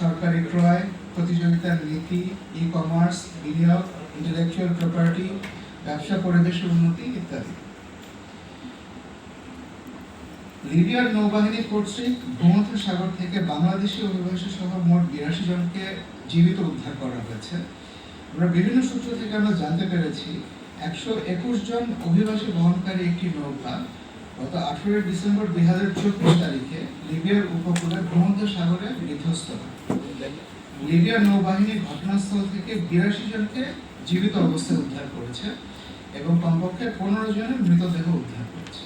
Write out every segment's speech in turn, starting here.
সরকারি ক্রয়, প্রতিযোগিতার নীতি ই কমার্স বিনিয়োগ ইন্টেলেকচুয়াল প্রপার্টি ব্যবসা পরিবেশের উন্নতি ইত্যাদি। লিবিয়ার নৌবাহিনী কর্তৃক ভূমধ্য সাগর থেকে বাংলাদেশি অভিবাসী সহ মোট বিরাশি জনকে জীবিত উদ্ধার করা হয়েছে। আমরা বিভিন্ন সূত্র থেকে আমরা জানতে পেরেছি, একশো একুশ জন অভিবাসী বহনকারী একটি নৌকা গত আঠেরোই ডিসেম্বর দুই হাজার চব্বিশ তারিখে লিবিয়ার উপকূলে ভূমধ্য সাগরে বিধ্বস্ত হয়। লিবিয়ার নৌবাহিনী ঘটনাস্থল থেকে বিরাশি জনকে জীবিত অবস্থায় উদ্ধার করেছে এবং কমপক্ষে পনেরো জনের মৃতদেহ উদ্ধার করেছে।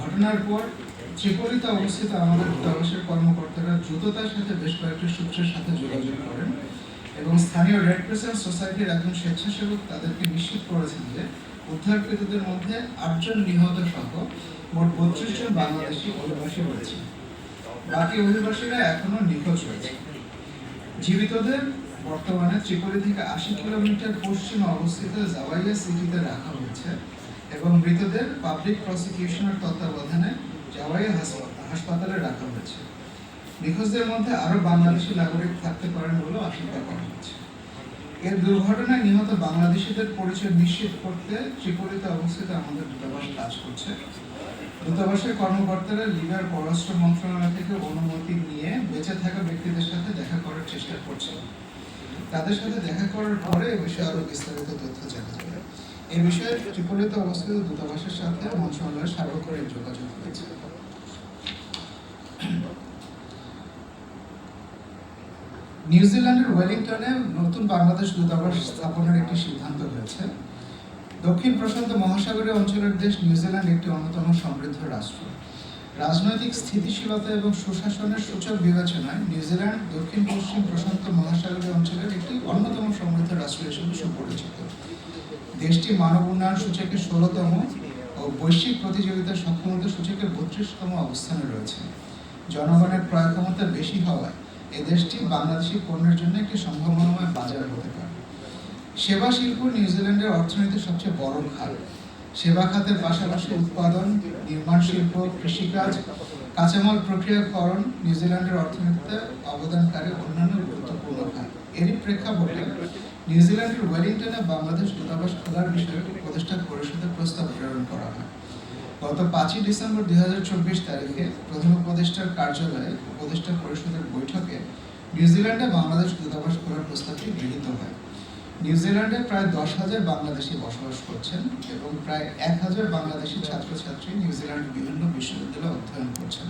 ঘটনার পর ত্রিপলিতে অবস্থিত আমাদের দূতাবাসের কর্মকর্তারা দ্রুততার সাথে বেশ কয়েকটি সূত্রের সাথে যোগাযোগ করেন এবং স্থানীয় রেড ক্রিসেন্ট সোসাইটির একজন স্বেচ্ছাসেবক তাদেরকে নিশ্চিত করেছেন যে উদ্ধারকৃতদের মধ্যে আটজন নিহত সহ মোট বত্রিশ জন বাংলাদেশি অভিবাসী রয়েছে। বাকি অভিবাসীরা এখনও নিখোঁজ রয়েছে। জীবিতদের বর্তমানে ত্রিপুরা থেকে আশি কিলোমিটার পশ্চিমে অবস্থিত জাওয়াইয়া সিটিতে রাখা হয়েছে এবং মৃতদের পাবলিক প্রসিকিউশনের তত্ত্বাবধানে জাওয়াইয়া হাসপাতাল- রাখা হয়েছে। নিখোঁজদের মধ্যে আরও বাংলাদেশি নাগরিক থাকতে পারেন বলেও আশঙ্কা করা হচ্ছে। এর দুর্ঘটনায় নিহত বাংলাদেশিদের পরিচয় নিশ্চিত করতে ত্রিপুরাতে অবস্থিত আমাদের দূতাবাস কাজ করছে। দূতাবাসের কর্মকর্তারা লিবিয়ার পররাষ্ট্র মন্ত্রণালয় থেকে অনুমতি নিয়ে বেঁচে থাকা ব্যক্তিদের সাথে দেখা করার চেষ্টা করছেন। তাদের সাথে দেখা করার পরে এ বিষয়ে আরও বিস্তারিত তথ্য জানা যাবে। এই বিষয়ে ত্রিপুরাতে অবস্থিত দূতাবাসের সাথে মন্ত্রণালয়ের সার্বক্ষণিক যোগাযোগ হয়েছে নিউজিল্যান্ডের ওয়েলিংটনে নতুন বাংলাদেশ দূতাবাস স্থাপনের একটি সিদ্ধান্ত হয়েছে। দক্ষিণ প্রশান্ত মহাসাগরীয় অঞ্চলের দেশ নিউজিল্যান্ড একটি অন্যতম সমৃদ্ধ রাষ্ট্র। রাজনৈতিক স্থিতিশীলতা এবং সুশাসনের সূচক বিবেচনায় নিউজিল্যান্ড দক্ষিণ, পশ্চিম প্রশান্ত মহাসাগরীয় অঞ্চলের একটি অন্যতম সমৃদ্ধ রাষ্ট্র হিসেবে সুপরিচিত। দেশটি মানব উন্নয়ন সূচকে ষোলতম ও বৈশ্বিক প্রতিযোগিতার সক্ষমতা সূচকে বত্রিশতম অবস্থানে রয়েছে। জনগণের ক্রয় ক্ষমতা বেশি হওয়ায় এ দেশটি বাংলাদেশি পণ্যের জন্য একটি সম্ভাবনাময় বাজার হতে পারে। সেবা শিল্প নিউজিল্যান্ডের অর্থনীতির সবচেয়ে বড় খাত। সেবা খাতের পাশাপাশি উৎপাদন, নির্মাণ শিল্প, কৃষিকাজ, কাঁচামাল প্রক্রিয়াকরণ, নিউজিল্যান্ডের অর্থনীতিতে অবদানকারী অন্যান্য গুরুত্বপূর্ণ খাত। এরই প্রেক্ষাপটে নিউজিল্যান্ডের ওয়েলিংটনে বাংলাদেশ দূতাবাস খোলার বিষয়ে উপদেষ্টা পরিষদে প্রস্তাব প্রেরণ করা হয়। গত পাঁচই ডিসেম্বর দুই হাজার চব্বিশ তারিখে প্রধান উপদেষ্টার কার্যালয়ে উপদেষ্টা পরিষদের বৈঠকে নিউজিল্যান্ডে বাংলাদেশ দূতাবাস খোলার প্রস্তাবটি গৃহীত হয়। নিউজিল্যান্ডে প্রায় দশ হাজার বাংলাদেশি বসবাস করছেন। এবং প্রায় এক হাজার বাংলাদেশি ছাত্রছাত্রী নিউজিল্যান্ডের বিভিন্ন বিশ্ববিদ্যালয়ে অধ্যয়ন করছেন।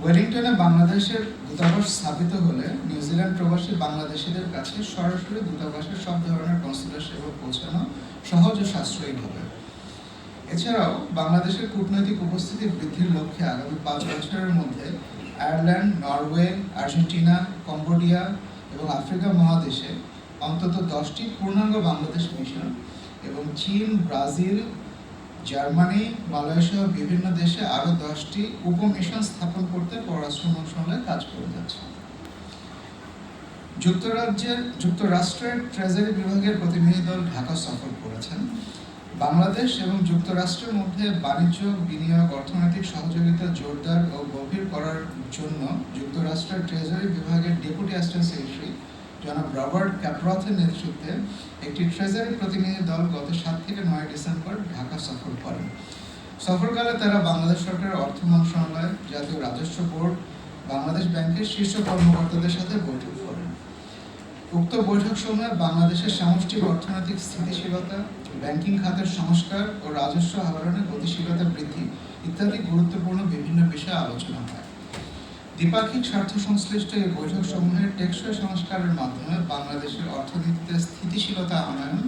ওয়েলিংটনে বাংলাদেশের দূতাবাস স্থাপিত হলে নিউজিল্যান্ড প্রবাসী বাংলাদেশিদের কাছে সরাসরি দূতাবাসের সব ধরনের কনসুলার সেবা পৌঁছানো সহজ ও সাশ্রয়ী হবে। এছাড়াও বাংলাদেশের কূটনৈতিক উপস্থিতি বৃদ্ধির লক্ষ্যে আগামী পাঁচ বছরের মধ্যে আয়ারল্যান্ড, নরওয়ে, আর্জেন্টিনা, কম্বোডিয়া এবং আফ্রিকা মহাদেশে অন্তত দশটি পূর্ণাঙ্গ বাংলাদেশ মিশন এবং চীন, ব্রাজিল, জার্মানি, মালয়েশিয়া বিভিন্ন দেশে আরও দশটি উপমিশন স্থাপন করতে পররাষ্ট্র মন্ত্রণালয় কাজ করে যাচ্ছে। যুক্তরাজ্যের, যুক্তরাষ্ট্রের ট্রেজারি বিভাগের প্রতিনিধি দল ঢাকা সফর করেছেন। বাংলাদেশ এবং যুক্তরাষ্ট্রের মধ্যে বাণিজ্য, বিনিয়োগ, অর্থনৈতিক সহযোগিতা জোরদার ও গভীর করার জন্য যুক্তরাষ্ট্রের ট্রেজারি বিভাগের ডেপুটি অ্যাসিস্ট্যান্ট সেক্রেটারি জনাব রবার্ট ক্যাপ্রথের নেতৃত্বে একটি ট্রেজারি প্রতিনিধি দল গত সাত থেকে নয় ডিসেম্বর ঢাকা সফর করেন। সফরকালে তারা বাংলাদেশ সরকারের অর্থ মন্ত্রণালয়, জাতীয় রাজস্ব বোর্ড, বাংলাদেশ ব্যাংকের শীর্ষ কর্মকর্তাদের সাথে বৈঠক করেন। উক্ত বৈঠক সময়ে বাংলাদেশের সামষ্টিক অর্থনৈতিক স্থিতিশীলতা, ব্যাংকিং খাতের সংস্কার ও রাজস্ব আহরণের গতিশীলতা বৃদ্ধি ইত্যাদি গুরুত্বপূর্ণ বিভিন্ন বিষয়ে আলোচনা হয়। দ্বিপাক্ষিক স্বার্থ সংশ্লিষ্ট এই বৈঠক সমূহের টেকসই সংস্কারের মাধ্যমে বাংলাদেশের অর্থনীতিতে স্থিতিশীলতা আনয়ন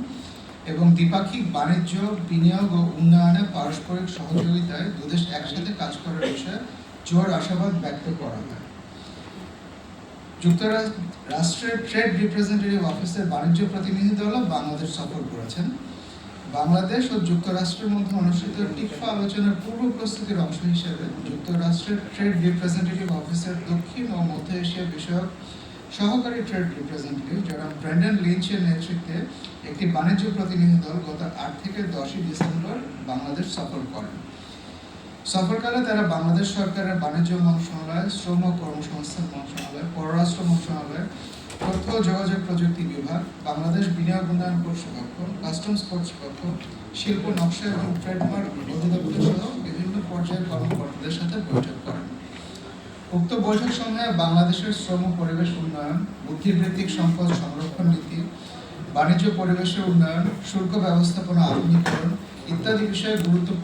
এবং দ্বিপাক্ষিক বাণিজ্য, বিনিয়োগ ও উন্নয়নে পারস্পরিক সহযোগিতায় দুদেশ একসাথে কাজ করার বিষয়ে জোর আশাবাদ ব্যক্ত করা হয়। যুক্তরাষ্ট্রের ট্রেড রিপ্রেজেন্টেটিভ অফিসের বাণিজ্য প্রতিনিধি দলও বাংলাদেশ সফর করেছেন। বাংলাদেশ ও যুক্তরাষ্ট্রের মধ্যে অনুষ্ঠিত টিকফা আলোচনার পূর্ব প্রস্তুতির অংশ হিসেবে যুক্তরাষ্ট্রের ট্রেড রিপ্রেজেন্টেটিভ অফিসের দক্ষিণ ও মধ্য এশিয়া বিষয়ক সহকারী ট্রেড রিপ্রেজেন্টেটিভ যারা ব্র্যান্ডন লিঞ্চের নেতৃত্বে একটি বাণিজ্য প্রতিনিধি দল গত আট থেকে দশই ডিসেম্বর বাংলাদেশ সফর করেন। সফরকালে তারা বাংলাদেশ সরকারের বাণিজ্য মন্ত্রণালয়, শ্রম ও কর্মসংস্থান মন্ত্রণালয়, পররাষ্ট্র মন্ত্রণালয় তথ্য যোগাযোগ প্রযুক্তি বিভাগ, বাংলাদেশ বিনিয়োগ উন্নয়ন কর্তৃপক্ষ কাস্টমস কর্তৃপক্ষ শিল্প, নকশা এবং ট্রেডমার্ক অধিদপ্তর সহ বিভিন্ন পর্যায়ের কর্মকর্তাদের সাথে বৈঠক করেন। উক্ত বৈঠক সময়ে বাংলাদেশের শ্রম পরিবেশ উন্নয়ন, বুদ্ধিবৃত্তিক সম্পদ সংরক্ষণ নীতি, বাণিজ্য পরিবেশের উন্নয়ন, শুল্ক ব্যবস্থাপনা আধুনিকরণ ইত্যাদি বিষয়ে গুরুত্বপূর্ণ